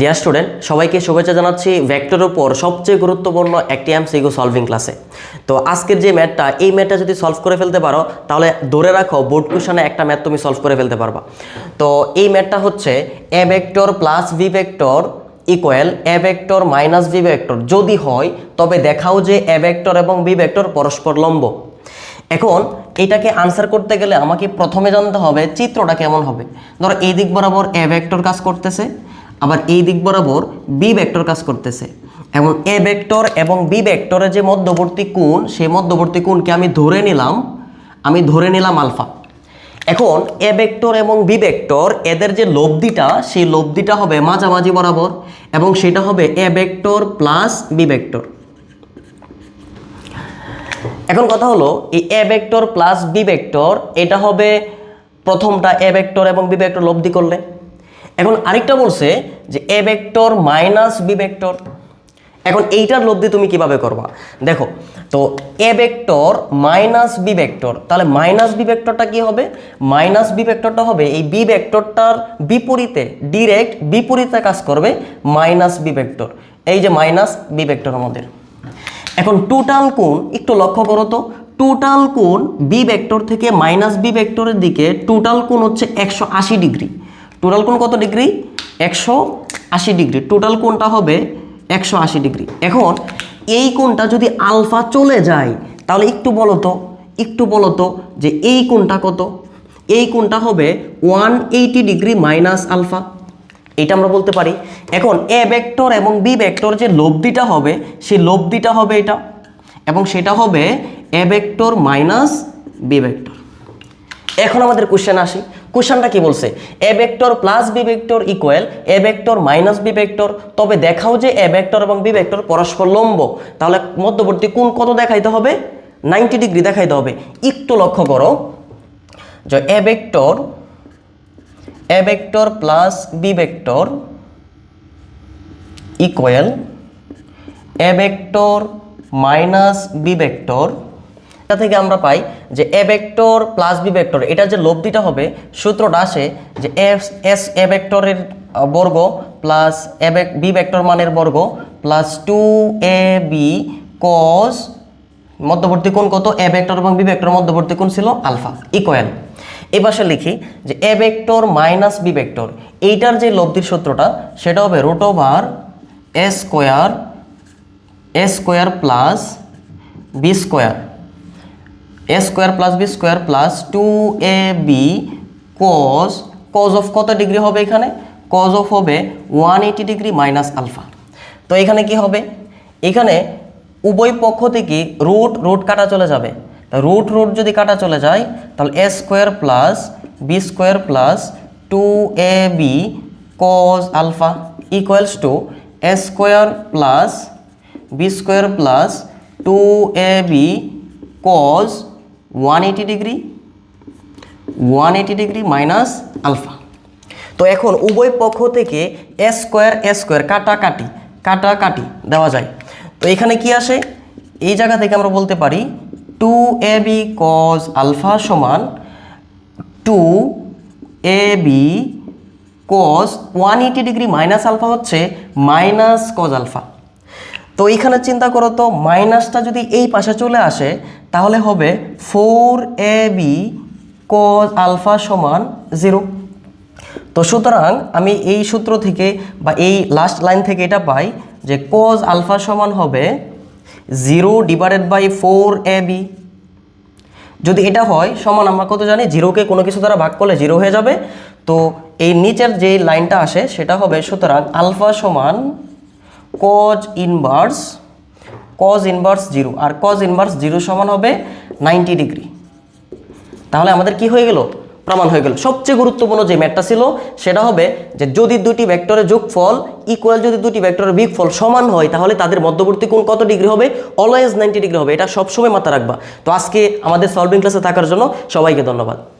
Dear student সবাইকে শুভেচ্ছা জানাচ্ছি ভেক্টরের উপর সবচেয়ে গুরুত্বপূর্ণ একটি এমসিকিউ সলভিং ক্লাসে তো আজকের যে ম্যাথটা এই ম্যাথটা যদি সলভ করে ফেলতে পারো, তাহলে ধরে রাখো বোর্ড কুশনে একটা ম্যাথ তুমি সলভ করে ফেলতে পারবা। তো এই ম্যাথটা হচ্ছে A vector plus B vector equal A vector minus B vector যদি হয়, তবে দেখাও যে এ ভেক্টর এবং বি ভেক্টর পরস্পর লম্ব। এখন, এটাকে আনসার করতে গেলে আমাকে প্রথমে জানতে হবে চিত্রটা কেমন হবে। ধরো এই দিক বরাবর এ ভেক্টর কাজ করতেছে। আবার এই দিক বরাবর বি ভেক্টর কাজ করতেছে। এবং এ ভেক্টর এবং বি ভেক্টরের যে মধ্যবর্তী কোণ, সেই মধ্যবর্তী কোণকে আমি ধরে নিলাম। আমি ধরে নিলাম আলফা। এখন এ ভেক্টর এবং বি ভেক্টর এদের যে লব্ধিটা, সেই লব্ধিটা হবে মাঝামাঝি বরাবর এবং সেটা হবে A vector plus B vector এখন কথা হলো, এই A vector plus B vector এটা হবে প্রথমটা এ ভেক্টর এবং বি ভেক্টর লব্ধি করলে। এখন আরেকটা বলছে যে A vector minus B vector এখন এইটার লব্ধি তুমি কীভাবে করবা? দেখো, তো A vector minus B vector তাহলে মাইনাস বি ভেক্টরটা কি হবে? মাইনাস বি ভেক্টরটা হবে, এই বি ভেক্টরটার বিপরীতে ডিরেক্ট বিপরীতে কাজ করবে মাইনাস বি ভেক্টর এই যে মাইনাস বি ভেক্টর আমাদের। এখন টোটাল কোণ, একটু লক্ষ্য করো তো টোটাল কোণ বি ভেক্টর থেকে মাইনাস বি ভেক্টরের দিকে টোটাল কোণ হচ্ছে একশো আশি ডিগ্রি টোটাল কোণ কত ডিগ্রি? একশো আশি ডিগ্রি। টোটাল কোণটা হবে একশো আশি ডিগ্রি। এখন এই কোণটা যদি আলফা চলে যায়, তাহলে একটু বলো তো, একটু বলো তো যে এই কোণটা কত? এই কোণটা হবে one eighty degree minus alpha. এটা আমরা বলতে পারি। এখন এ ভেক্টর এবং বি ভেক্টর যে লব্ধিটা হবে, সেই লব্ধিটা হবে এটা। এবং সেটা হবে A vector minus B vector. এখন আমাদের কোশ্চেন আসি কোশ্চেনটা কি বলছে? A vector plus B vector equal A vector minus B vector তবে দেখাও যে এ ভেক্টর এবং বি ভেক্টর পরস্পর লম্ব। তাহলে মধ্যবর্তী কোণ কত দেখাইতে হবে? নাইনটি ডিগ্রি দেখাইতে হবে। একটু লক্ষ্য করো। যে A vector A vector plus B vector equal A vector minus B vector এটা থেকে আমরা পাই যে A vector plus B vector, এটা যে লব্ধিটা হবে, সূত্রটা আসে যে এস এস এ ভেক্টরের বর্গ প্লাস এ বি ভেক্টর মানের বর্গ plus two A B cos মধ্যবর্তী কোণ কত? এ ভেক্টর এবং বি ভেক্টর মধ্যবর্তী কোণ ছিল আলফা ইকুয়াল পাশে লিখি যে A vector minus B vector, এইটার যে লব্ধির সূত্রটা, সেটা হবে root over A square A square plus B square A square plus B square plus two A B cos cos of কত ডিগ্রি হবে এখানে? কজ অফ হবে one eighty degree minus alpha তো এখানে কি হবে? এখানে উভয় পক্ষ থেকে রুট রুট কাটা চলে যাবে। রুট রুট যদি কাটা চলে যায়, তাহলে A square plus B square plus two A B cos alpha equals to A square plus B square plus two A B cos one eighty degree one eighty degree minus alpha তো এখন উভয় পক্ষ থেকে এ square A square কাটাকাটি কাটাকাটি দেওয়া যায়। তো এখানে কি আসে? এই জায়গা থেকে আমরা বলতে পারি two A B cos alpha সমান two A B cos one eighty degree minus alpha হচ্ছে মাইনাস কজ আলফা তো এইখানে চিন্তা করো তো মাইনাসটা যদি এই পাশে চলে আসে তাহলে হবে four A B cos alpha সমান জিরো। তো সুতরাং আমি এই সূত্র থেকে বা এই লাস্ট লাইন থেকে এটা পাই যে কজ আলফা সমান হবে zero divided by four A B. যদি এটা হয়, সমান আমরা কত জানি? জিরোকে কোনো কিছু দ্বারা ভাগ করলে জিরো হয়ে যাবে। তো এই নিচের যে লাইনটা আসে, সেটা হবে সুতরাং আলফা সমান cos inverse cos inverse zero আর কজ ইনভার্স জিরো সমান হবে নাইনটি ডিগ্রি তাহলে আমাদের কি হয়ে গেল? প্রমাণ হয়ে গেল। সবচেয়ে গুরুত্বপূর্ণ যে ম্যাটটা ছিল, সেটা হবে যে যদি দুটি ভেক্টরের যোগফল ইকুয়াল যদি দুটি ভেক্টরের বিগফল সমান হয়, তাহলে তাদের মধ্যবর্তী কোণ কত ডিগ্রি হবে? অলওয়েজ নাইনটি ডিগ্রি হবে। এটা সবসময় মাথা রাখবা। তো আজকে আমাদের সলভিং ক্লাসে থাকার জন্য সবাইকে ধন্যবাদ।